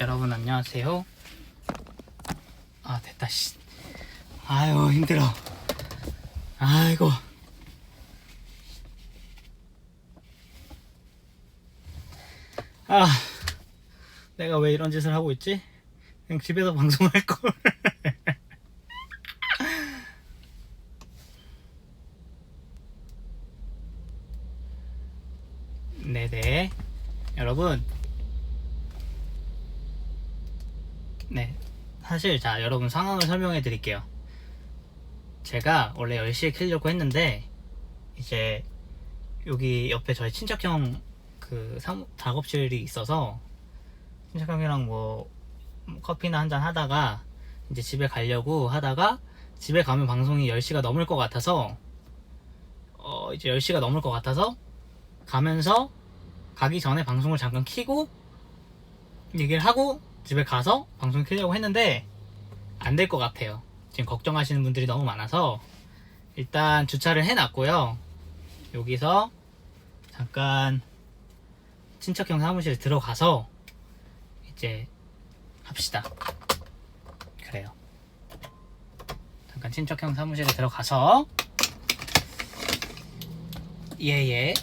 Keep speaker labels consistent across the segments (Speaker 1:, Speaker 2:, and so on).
Speaker 1: 여러분 안녕하세요. 아 됐다 씨. 아유 힘들어. 아이고. 아 내가 왜 이런 짓을 하고 있지? 그냥 집에서 방송할 걸. 네네 여러분 네 사실 자 여러분 상황을 설명해 드릴게요. 제가 원래 10시에 켜려고 했는데 이제 여기 옆에 저희 친척형 그 사무, 작업실이 있어서 친척형이랑 뭐 커피나 한잔 하다가 이제 집에 가려고 하다가 집에 가면 방송이 10시가 넘을 것 같아서 어 이제 10시가 넘을 것 같아서 가면서 가기 전에 방송을 잠깐 키고 얘기를 하고 집에 가서 방송 키려고 했는데 안 될 것 같아요. 지금 걱정하시는 분들이 너무 많아서 일단 주차를 해놨고요. 여기서 잠깐 친척형 사무실에 들어가서 이제 합시다. 그래요. 잠깐 친척형 사무실에 들어가서 예예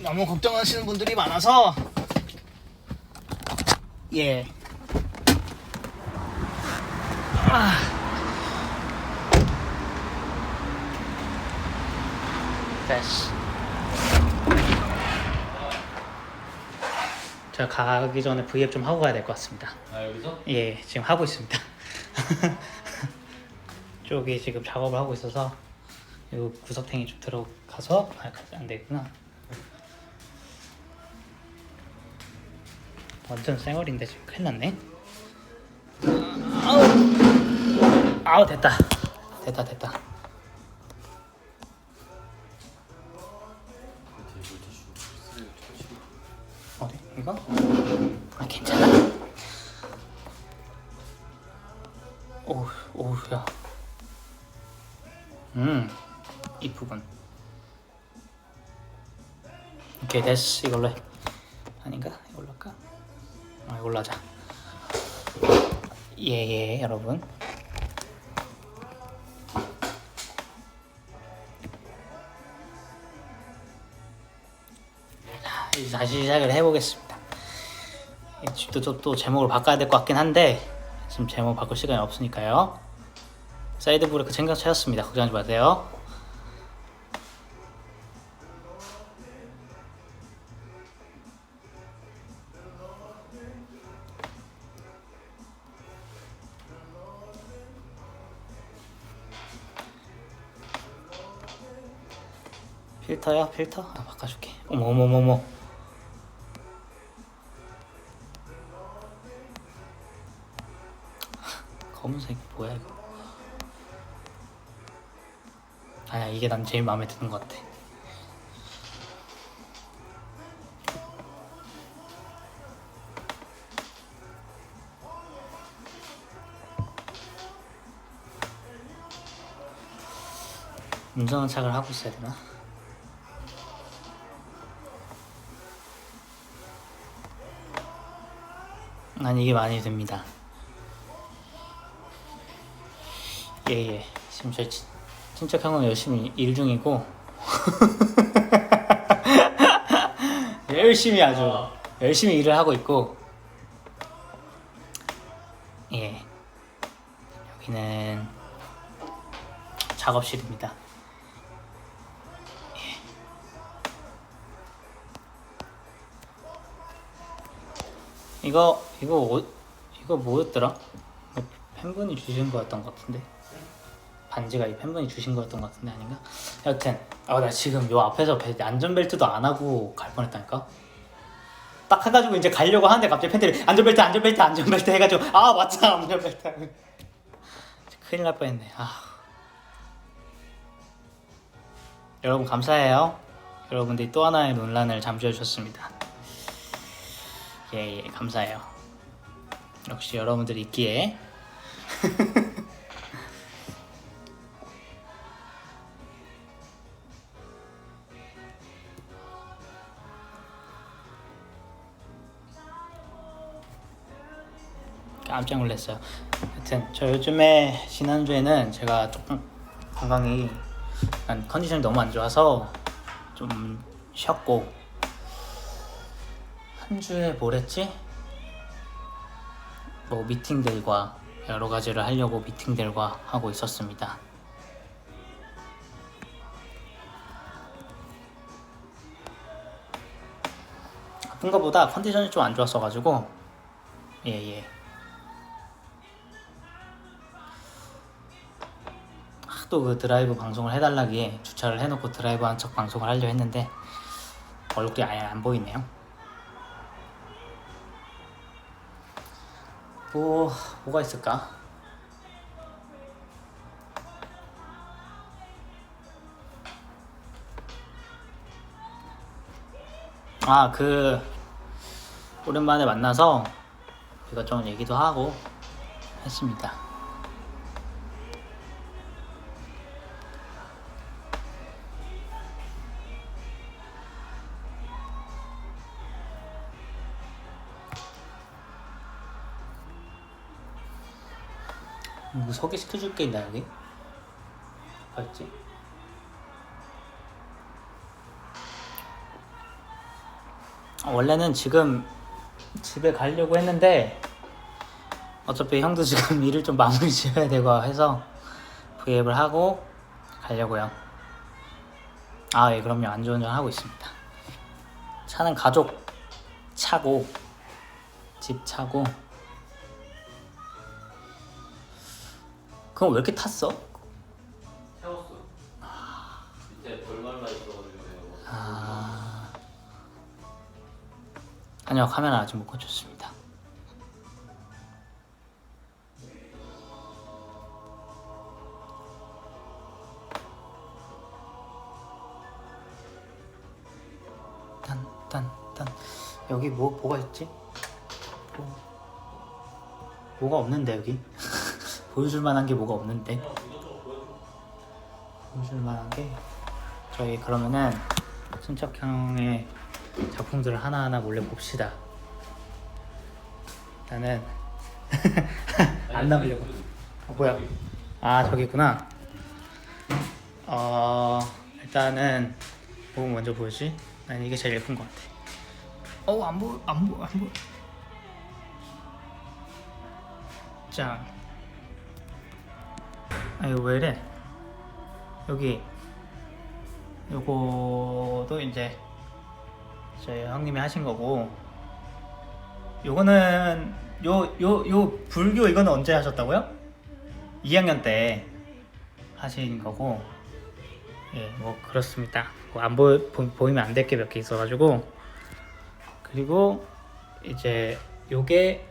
Speaker 1: 너무 걱정하시는 분들이 많아서 예. 아. 됐어. 제가 가기 전에 브이앱 좀 하고 가야 될 것 같습니다.
Speaker 2: 아 여기서?
Speaker 1: 예, 지금 하고 있습니다. 쪽이 지금 작업을 하고 있어서 이 구석탱이 좀 들어가서 아, 안 되구나. 완전 쌩얼인데 지금 큰일 났네. 아우, 됐다, 됐다, 됐다. 어디 이거? 아 괜찮아? 오우, 오우야. 음, 이 부분. 오케이, 됐어. 이걸로 해. 아닌가? 이걸로 할까? 아, 이걸로 하자. 예, 예, 여러분. 다시 시작을 해보겠습니다. 이 집도 또, 또 제목을 바꿔야 될 것 같긴 한데 지금 제목 바꿀 시간이 없으니까요. 사이드 브레이크 챙겨 찾았습니다. 걱정하지 마세요. 필터야 필터? 아 바꿔줄게. 어머 어머 어머 검은색 뭐야 이거? 아야 이게 난 제일 마음에 드는 것 같아. 운전은 착을 하고 있어야 되나? 난 이게 많이 듭니다. 예 예. 지금 저희 친, 친척 형은 열심히 일 중이고 열심히 아주
Speaker 2: 어.
Speaker 1: 열심히 일을 하고 있고 예 여기는 작업실입니다. 이거 이거 어, 이거 뭐였더라? 이거 팬분이 주신 거였던 것 같은데 반지가 이 팬분이 주신 거였던 것 같은데 아닌가? 여튼 아 나 지금 요 앞에서 벨- 안전벨트도 안 하고 갈 뻔했다니까. 딱 해가지고 이제 가려고 하는데 갑자기 팬들이 안전벨트 안전벨트 안전벨트 해가지고 아 맞다 안전벨트. 큰일 날 뻔했네. 아. 여러분 감사해요. 여러분들이 또 하나의 논란을 잠재워 주셨습니다. 예, 예, 감사해요. 역시 여러분들이 있기에. 깜짝 놀랐어요. 하여튼 저 요즘에 지난주에는 제가 조금 건강이 컨디션이 너무 안 좋아서 좀 쉬었고 한 주에 뭘 했지? 뭐 미팅들과 여러 가지를 하려고 미팅들과 하고 있었습니다. 아픈 것보다 컨디션이 좀 안 좋았어가지고 예예. 또 그 드라이브 방송을 해달라기에 주차를 해놓고 드라이브 한 척 방송을 하려 했는데 얼굴이 아예 안 보이네요. 뭐 뭐가 있을까? 아 그 오랜만에 만나서 이것저것 얘기도 하고 했습니다. 뭐 소개시켜 줄 게 있나 여기? 아, 원래는 지금 집에 가려고 했는데 어차피 형도 지금 일을 좀 마무리 지어야 되고 해서 브이앱을 하고 가려고요. 아, 예, 그럼요. 안전운전 하고 있습니다. 차는 가족 차고 집 차고 그럼 왜 이렇게 탔어?
Speaker 2: 태웠어. 밑에 벌말라 있어가지고 내가
Speaker 1: 아... 아니요 카메라 아직 못 고쳤습니다 딴딴딴 여기 뭐 뭐가 있지? 뭐, 뭐가 없는데 여기 보여줄 만한 게 뭐가 없는데 보여줄 만한 게 저희 그러면은 친척형의 작품들을 하나하나 몰래 봅시다. 나는 안 나오려고. 어, 뭐야? 아 저기 있구나. 어 일단은 뭐 먼저 보여지? 난 이게 제일 예쁜 것 같아. 어안 보, 안 보, 안 보. 짱. 아 이거 왜 이래? 여기 요거도 이제 저희 형님이 하신 거고 요거는 요 요 요 불교 이거는 언제 하셨다고요? 2학년 때 하신 거고 예 뭐 그렇습니다 뭐 안 보, 보, 보이면 안 될 게 몇 개 있어가지고 그리고 이제 요게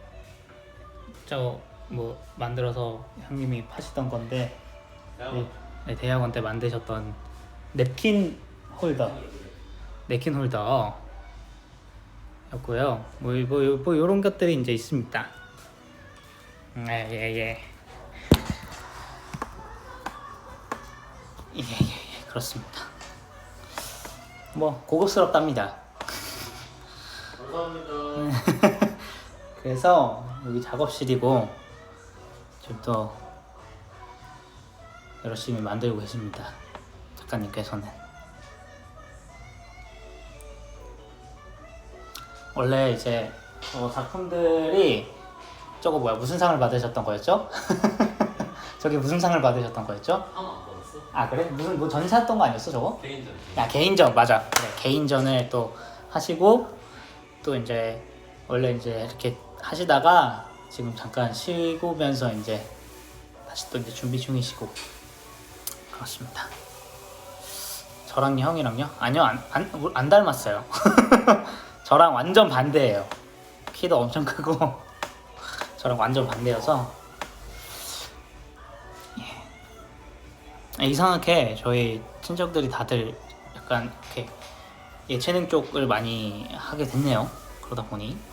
Speaker 1: 저 뭐 만들어서 형님이 파시던 건데 네, 네, 대학원 때 만드셨던 냅킨 홀더. 냅킨 홀더 였고요. 뭐, 뭐, 뭐 이런 것들이 이제 있습니다. 예예예 예, 예, 예, 예, 그렇습니다. 뭐 고급스럽답니다.
Speaker 2: 감사합니다.
Speaker 1: 그래서 여기 작업실이고 지금 또 열심히 만들고 계십니다. 작가님께서는 원래 이제 어, 작품들이 저거 뭐야 무슨 상을 받으셨던 거였죠? 저기 무슨 상을 받으셨던 거였죠?
Speaker 2: 하나 안 받았어?
Speaker 1: 아 그래 무슨 뭐 전시했던 거 아니었어 저거?
Speaker 2: 개인전.
Speaker 1: 야 개인전 맞아 그래 개인전을 또 하시고 또 이제 원래 이제 이렇게 하시다가 지금 잠깐 쉬고면서 이제 다시 또 이제 준비 중이시고. 그렇습니다. 저랑 형이랑요? 아니요 안, 안, 안 닮았어요. 저랑 완전 반대예요. 키도 엄청 크고. 저랑 완전 반대여서. 예. 이상하게 저희 친척들이 다들 약간 이렇게 예체능 쪽을 많이 하게 됐네요. 그러다 보니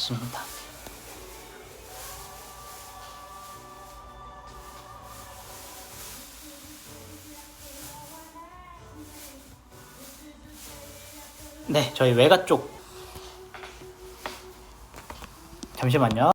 Speaker 1: 그렇습니다. 네, 저희 외가 쪽. 잠시만요.